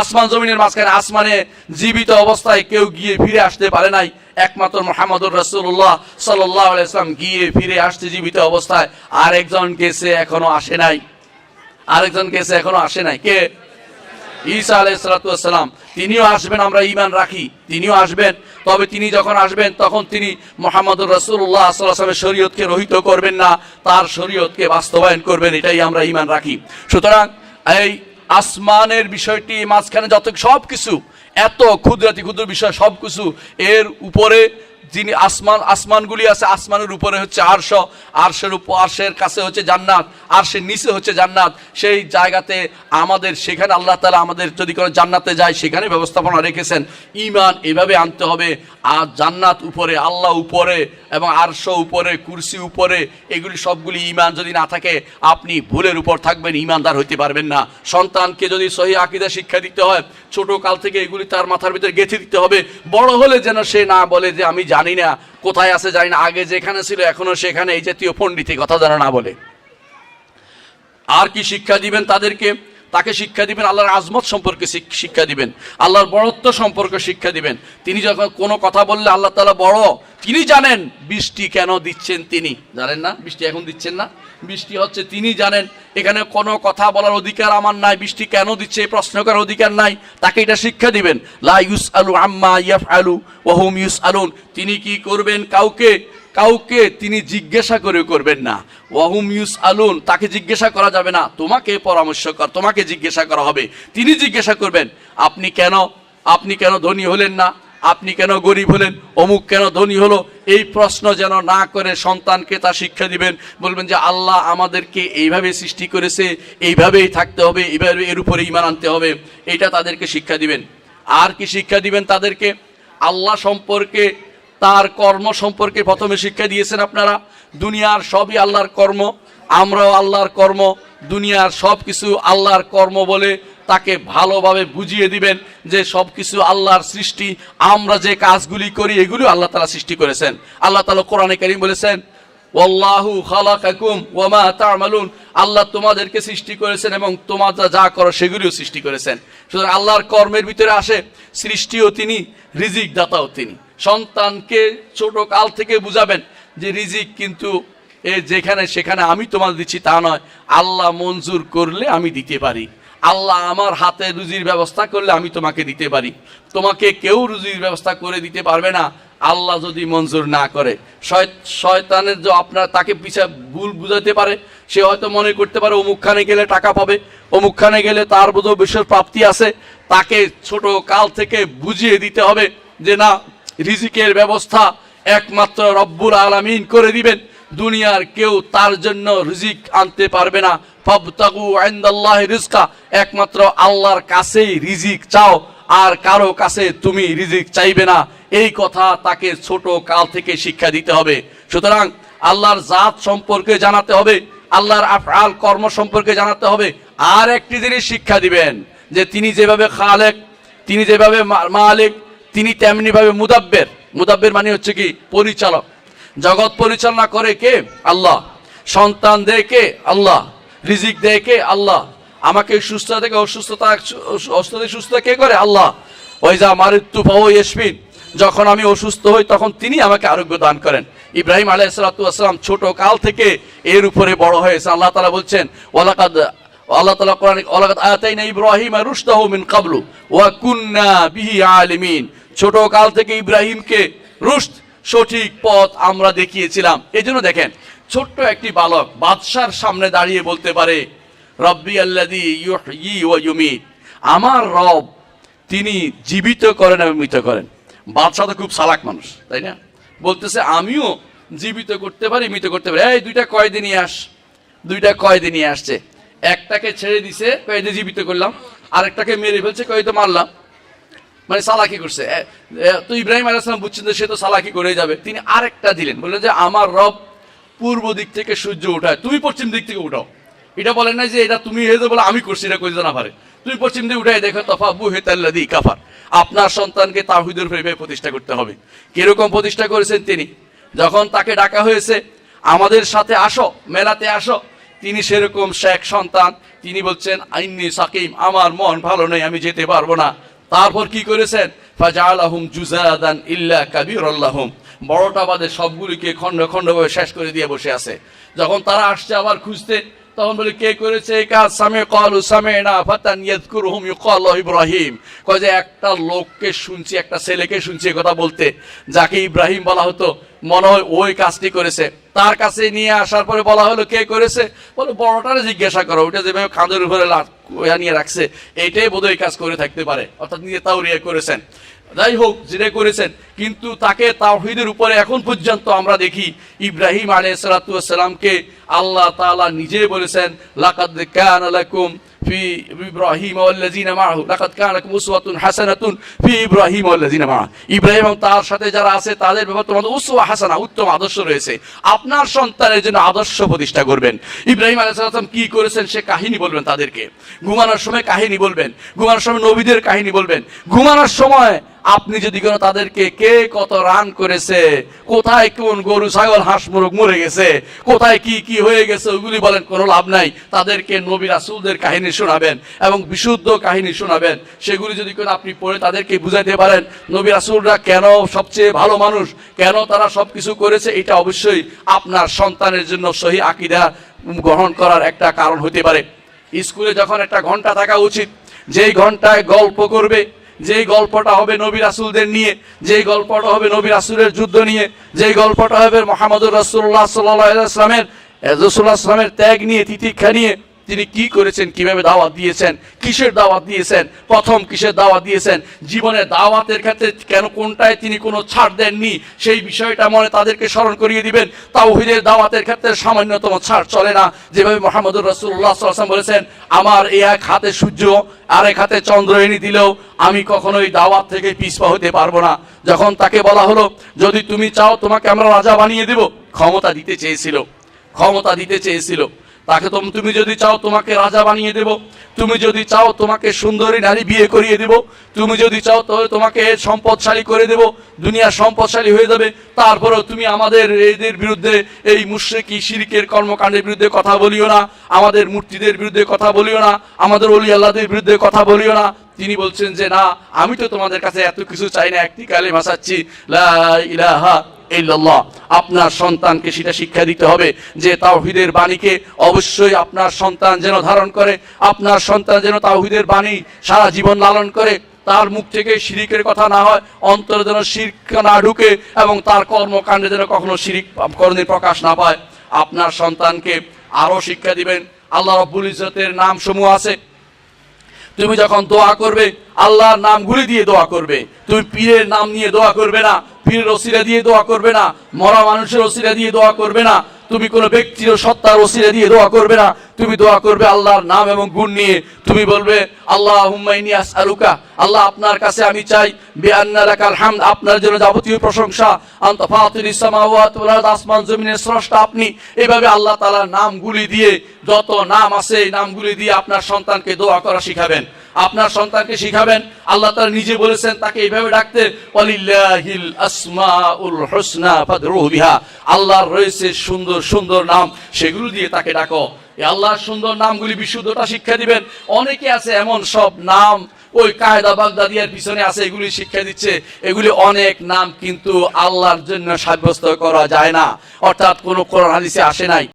আসমান জমিনের মাঝখানে আসমানে জীবিত অবস্থায় কেউ গিয়ে ফিরে আসতে পারে নাই। একমাত্র মোহাম্মদুর রসুল্লাহ সাল্লাহ ইসলাম গিয়ে ফিরে আসছে জীবিত অবস্থায়। আরেকজন গেছে এখনও আসে নাই। আরেকজন গেছে এখনও আসে নাই। কে? ঈসা আলাইসালাম তিনিও আসবেন, আমরা ইমান রাখি। তিনিও আসবেন। তবে তিনি যখন আসবেন, তখন তিনি মোহাম্মদুর রসুল্লাহ আসলামের শরীয়তকে রহিত করবেন না। তার শরীয়তকে বাস্তবায়ন করবেন, এটাই আমরা ইমান রাখি। সুতরাং এই আসমানের বিষয়টি মাঝখানে যত সব কিছু এত ক্ষুদ্রাতি ক্ষুদ্র বিষয় সব কিছু এর উপরে যিনি আসমান, আসমানগুলি আছে, আসমানের উপরে হচ্ছে আরশ, আরশের উপর আরশের কাছে হচ্ছে জান্নাত, আরশের নিচে হচ্ছে জান্নাত। সেই জায়গাতে আমাদের, সেখানে আল্লাহ তালা আমাদের যদি কোনো জান্নাতে যায়, সেখানে ব্যবস্থাপনা রেখেছেন। ইমান এভাবে আনতে হবে। আর জান্নাত উপরে, আল্লাহ উপরে এবং আরশ উপরে, কুরসি উপরে, এগুলি সবগুলি ইমান যদি না থাকে, আপনি ভুলের উপর থাকবেন ইমানদার হইতে পারবেন না। সন্তানকে যদি সহি আকিদা শিক্ষা দিতে হয়, ছোট কাল থেকে এগুলি তার মাথার ভিতরে গেঁথে দিতে হবে। বড় হলে যেন সে না বলে যে, আমি জানি না, কোথায় আছে জানি না, আগে যেখানে ছিল, এখনও সেখানে, এই জাতীয় পণ্ডিতি কথা যেন না বলে। আর কি শিক্ষা দিবেন তাদেরকে? তাকে শিক্ষা দিবেন, আল্লাহর আজমত সম্পর্কে শিক্ষা দিবেন, আল্লাহর বড়ত্ব সম্পর্কে শিক্ষা দিবেন। তিনি যখন কোনো কথা বললে আল্লাহ তালা বড়। তিনি জানেন বৃষ্টি কেন দিচ্ছেন তিনি। জানেন না? বৃষ্টি এখন দিচ্ছেন না? বৃষ্টি হচ্ছে তিনি জানেন। এখানে কোনো কথা বলার অধিকার আমার নাই। বৃষ্টি কেন দিচ্ছে? প্রশ্ন করার অধিকার নাই। তাকে এটা শিক্ষা দিবেন। লা ইউস আলু আম্মা ইয়াফ আলু ওহুম ইউস আলুন তিনি কি করবেন কাউকে? কাউকে তিনি জিজ্ঞাসা করে করবেন না। ওয়াহুম ইউস আলুন তাকে জিজ্ঞাসা করা যাবে না। তোমাকে পরামর্শ কর, তোমাকে জিজ্ঞাসা করা হবে। তিনি জিজ্ঞাসা করবেন, আপনি কেন? আপনি কেন ধনী হলেন না? আপনি কেন গরিব হলেন? অমুক কেন ধনী হলো? এই প্রশ্ন যেন না করে সন্তানকে তা শিক্ষা দিবেন। বলবেন যে, আল্লাহ আমাদেরকে এইভাবে সৃষ্টি করেছে, এইভাবেই থাকতে হবে এইভাবে এর উপরে ইমান আনতে হবে। এটা তাদেরকে শিক্ষা দিবেন। আর কি শিক্ষা দিবেন তাদেরকে? আল্লাহ সম্পর্কে তার কর্ম সম্পর্কে প্রথমে শিক্ষা দিয়েছেন আপনারা। দুনিয়ার সবই আল্লাহর কর্ম, আমরাও আল্লাহর কর্ম, দুনিয়ার সব কিছু আল্লাহর কর্ম বলে তাকে ভালোভাবে বুঝিয়ে দিবেন যে সব কিছু আল্লাহর সৃষ্টি, আমরা যে কাজগুলি করি এগুলো আল্লাহ তালা সৃষ্টি করেছেন। আল্লাহ তালা কোরআনে কারিম বলেছেন, ওয়াল্লাহু খালাকাকুম ওয়ামা তা'মালুন। আল্লাহ তোমাদেরকে সৃষ্টি করেছেন এবং তোমরা যা করো সেগুলিও সৃষ্টি করেছেন। সুতরাং আল্লাহর কর্মের ভিতরে আসে সৃষ্টিও তিনি রিজিক দাতাও তিনি। সন্তানকে ছোট কাল থেকে বুঝাবেন যে রিজিক কিন্তু এ যেখানে সেখানে আমি তোমাদের দিচ্ছি তা নয়। আল্লাহ মঞ্জুর করলে আমি দিতে পারি। আল্লাহ আমার হাতে রুজির ব্যবস্থা করলে আমি তোমাকে দিতে পারি। তোমাকে কেউ রুজির ব্যবস্থা করে দিতে পারবে না। আল্লাহ যদি মঞ্জুর না করে শয়- শয়তানের যে আপনার তাকে পিছা ভুল বুঝাতে পারে, সে হয়তো মনে করতে পারে অমুকখানে গেলে টাকা পাবে, অমুকখানে গেলে তার বোধহয় বিশেষ প্রাপ্তি আছে। তাকে ছোট কাল থেকে বুঝিয়ে দিতে হবে যে না রিজিকের ব্যবস্থা একমাত্র রব্বুল আলামিন করে দিবেন। দুনিয়ার কেউ তার জন্য রিজিক আনতে পারবে না। ফাবতাগু ইনদাল্লাহি রিজকা। একমাত্র আল্লাহর কাছেই রিজিক চাও, আর কারও কাছে তুমি রিজিক চাইবে না। এই কথা তাকে ছোট কাল থেকে শিক্ষা দিতে হবে। সুতরাং আল্লাহর জাত সম্পর্কে জানাতে হবে, আল্লাহর আফআল কর্ম সম্পর্কে জানাতে হবে। আর একটি জিনিস শিক্ষা দিবেন, যে তিনি যেভাবে খালেক, তিনি যেভাবে মালিক তিনি তেমনি ভাবে মুদাব্বের। মুদাব্বের মানে হচ্ছে কি? পরিচালক। জগৎ পরিচালনা করে কে? আল্লাহ। সন্তান দেয় কে? আল্লাহ। রিজিক দেয় কে? আল্লাহ। আমাকে সুস্থ থেকে অসুস্থতা, অসুস্থ থেকে সুস্থ কে করে? আল্লাহ। ওই যা মারিত্যু পাও ইসমিন যখন আমি অসুস্থ হই, তখন তিনি আমাকে আরোগ্য দান করেন। ইব্রাহিম আলাইসালাম ছোট কাল থেকে এর উপরে বড় হয়েছে। আল্লাহ তালা বলছেন, ওয়ালাকাদ আল্লাহ তালা কোরআন, ওয়ালাকাদ আতাইনা ইব্রাহিম রুশদাহু মিন কাবলু ওয়া কুন্না বিহি আলিমিন। ছোট কাল থেকে ইব্রাহিমকে রুশদ সঠিক পথ আমরা দেখিয়েছিলাম। এই জন্য দেখেন, ছোট্ট একটি বালক বাদশার সামনে দাঁড়িয়ে বলতে পারে, রব্বি আল্লাদি ইউমিত। আমার রব, তিনি জীবিত করেন এবং মৃত করেন। বাদশাহ তো খুব সালাক মানুষ, তাই না? বলতেছে, আমিও জীবিত করতে পারি, মৃত করতে পারি। এই দুইটা কয়দিন নিয়ে আস, দুইটা কয়দিন নিয়ে আসছে? একটাকে ছেড়ে দিছে কয়েদে জীবিত করলাম, আরেকটাকে মেরে ফেলছে কয়েদে মারলাম। মানে সালাকি করছে। তো ইব্রাহিম আলাইসালাম বুঝছেন সে তো সালাকি করে যাবে। তিনি আরেকটা দিলেন। বললেন যে, আমার রব পূর্ব দিক থেকে সূর্য উঠায়। তুমি পশ্চিম দিক থেকে উঠাও। এটা বলেন না যে, এটা তুমি হয়ে বলে আমি করছি, এটা কইতে না পারে। তুমি পশ্চিম দিকে উঠাই দেখো তফা বু হেতাল্লাদি কাফার। আপনার সন্তানকে তাহিদের প্রেমে প্রতিষ্ঠা করতে হবে। কীরকম প্রতিষ্ঠা করেছেন তিনি? যখন তাকে ডাকা হয়েছে, আমাদের সাথে আসো, মেলাতে আসো। তিনি সেরকম শেখ সন্তান। তিনি বলছেন আইনি সাকিম, আমার মন ভালো নেই, আমি যেতে পারব না। তারপর কি করেছেন? ফাজালাহুম জুজাদান ইল্লা কাবির আল্লাহম বড়টা বাদে সবগুলিকে খণ্ড খণ্ডভাবে শেষ করে দিয়ে বসে আছে। যখন তারা আসছে আবার খুঁজতে তখন বলে, কে করেছে ইব্রাহিম। কয় একটা লোককে শুনছি, একটা ছেলেকে শুনছি কথা বলতে। যাকে ইব্রাহিম বলা হতো, মনে হয় ওই কাজটি করেছে। তার কাছে নিয়ে আসার পরে বলা হলো, কে করেছে? বলে, বড়টারে জিজ্ঞাসা করো, ওইটা যেভাবে কাঁধের উপরে নিয়ে রাখছে এইটাই বোধহয় কাজ করে থাকতে পারে। অর্থাৎ নিয়ে তাও করেছেন। যাই হোক জিনে করেছেন, কিন্তু তাকে তাওহিদের উপরে এখন পর্যন্ত আমরা দেখি, ইব্রাহিম আলী সালাতামকে আল্লাহ তালা নিজে বলেছেন, লাকাদ কান আলাইকুম ফি ইব্রাহিম আল্লাযিনা মাহু লাকাদ কান লাকুম উসওয়াতুন হাসানাতুন ফি ইব্রাহিম আল্লাযিনা মাহু ইব্রাহিম এবং তার সাথে যারা আছে, তাদের ব্যাপারে তোমাদের উসওয়া হাসানা, উত্তম আদর্শ রয়েছে। আপনার সন্তানের জন্য আদর্শ প্রতিষ্ঠা করবেন। ইব্রাহিম আলাইহিস সালাম কি করেছেন, সে কাহিনী বলবেন তাদেরকে। ঘুমানোর সময় কাহিনী বলবেন। ঘুমানোর সময় নবীদের কাহিনী বলবেন। ঘুমানোর সময় আপনি যদি কোনো তাদেরকে কে কত রান করেছে, কোথায় কোন গরু, ছাগল, হাঁস, মুরগ মরে গেছে, কোথায় কি কি হয়ে গেছে, ওগুলি বলেন, কোনো লাভ নাই। তাদেরকে নবী রাসূলদের কাহিনী শোনাবেন এবং বিশুদ্ধ কাহিনী শোনাবেন। সেগুলি যদি কোনো আপনি পড়ে তাদেরকে বুঝাইতে পারেন, নবী রাসূলরা কেন সবচেয়ে ভালো মানুষ, কেন তারা সব কিছু করেছে, এটা অবশ্যই আপনার সন্তানের জন্য সহি আকিদা গ্রহণ করার একটা কারণ হতে পারে। স্কুলে যখন একটা ঘণ্টা থাকা উচিত, যেই ঘন্টায় গল্প করবে যেই গল্পটা হবে নবী রাসুলদের নিয়ে, যেই গল্পটা হবে নবী রাসুলের যুদ্ধ নিয়ে, যেই গল্পটা হবে মোহাম্মদুর রাসুল্লাহ ইসলামের রসুল্লাহ আসলামের ত্যাগ নিয়ে, তিতিক্ষা নিয়ে তিনি কি করেছেন, কীভাবে দাওয়াত দিয়েছেন, কিসের দাওয়াত দিয়েছেন, প্রথম কিসের দাওয়াত দিয়েছেন জীবনে দাওয়াতের ক্ষেত্রে কেন কোনটায় তিনি কোনো ছাড় দেননি, সেই বিষয়টা মনে তাদেরকে স্মরণ করিয়ে দিবেন। তাওহিদের দাওয়াতের ক্ষেত্রে সামান্যতম ছাড় চলে না। যেভাবে মোহাম্মদুর রসুল্লাহ সাল্লাম বলেছেন, আমার এ এক হাতে সূর্য, আর এক হাতে চন্দ্র এনে দিলেও আমি কখনোই দাওয়াত থেকে পিছপা হতে পারব না। যখন তাকে বলা হলো, যদি তুমি চাও তোমাকে আমরা রাজা বানিয়ে দেব, ক্ষমতা দিতে চেয়েছিল। ক্ষমতা দিতে চেয়েছিল। তাকে তুমি যদি চাও তোমাকে রাজা বানিয়ে দেব, তুমি যদি চাও তোমাকে সুন্দরী নারী বিয়ে করিয়ে দেব, তুমি যদি চাও তাহলে তোমাকে সম্পদশালী করে দেব, দুনিয়া সম্পদশালী হয়ে যাবে। তারপরেও তুমি আমাদের এদের বিরুদ্ধে, এই মুশ্রিকি শিরিকের কর্মকাণ্ডের বিরুদ্ধে কথা বলিও না, আমাদের মূর্তিদের বিরুদ্ধে কথা বলিও না, আমাদের অলি আল্লাহদের বিরুদ্ধে কথা বলিও না। তিনি বলছেন যে, না, আমি তো তোমাদের কাছে এত কিছু চাই না, একটি কালে মাসাচ্ছি লা ইল্লাল্লাহ। আপনার সন্তানকে সেটা শিক্ষা দিতে হবে যে তাওহিদের বাণীকে অবশ্যই আপনার সন্তান যেন ধারণ করে, আপনার সন্তান যেন তাওহিদের বাণী সারা জীবন লালন করে। তার মুখ থেকে শিরিকের কথা না হয়, অন্তরে যেন শিরক না ঢুকে এবং তার কর্মকাণ্ডে যেন কখনো শিরিক কর্ণের প্রকাশ না পায়। আপনার সন্তানকে আরও শিক্ষা দিবেন। আল্লাহ রব্বুল ইজ্জতের নাম সমূহ আছে। তুমি যখন দোয়া করবে, আল্লাহর নামগুলি দিয়ে দোয়া করবে। তুমি পীরের নাম নিয়ে দোয়া করবে না। পীরের ওসিলা দিয়ে দোয়া করবে না, মরা মানুষের ওসিলা দিয়ে দোয়া করবে না, তুমি কোনো ব্যক্তির সত্তার ওসিলা দিয়ে দোয়া করবে না, তুমি দোয়া করবে আল্লাহর নাম এবং গুণ নিয়ে, তুমি বলবে আল্লাহ হুম্মাইনি আল্লাহ আপনার কাছে আমি চাই আপনার জন্য যাবতীয় প্রশংসা আপনি এইভাবে আল্লাহ তাআলার নামগুলি দিয়ে, যত নাম আছে এই নামগুলি দিয়ে আপনার সন্তানকে দোয়া করা শিখাবেন। আপনার সন্তানকে শিখাবেন। আল্লাহ তাআলা নিজে বলেছেন, তাকে এইভাবে ডাকতে হুসনা আল্লাহর রয়েছে সুন্দর সুন্দর নাম, সেগুলো দিয়ে তাকে ডাকো। আল্লাহর সুন্দর নামগুলি বিশুদ্ধটা শিক্ষা দিবেন। অনেকে আছে এমন সব নাম, ওই কায়দা বাগদাদিয়ার পিছনে আছে, এগুলি শিক্ষা দিচ্ছে। এগুলি অনেক নাম কিন্তু আল্লাহর জন্য সাব্যস্ত করা যায় না। অর্থাৎ কোনো কোরআন হাদিসে আসে নাই।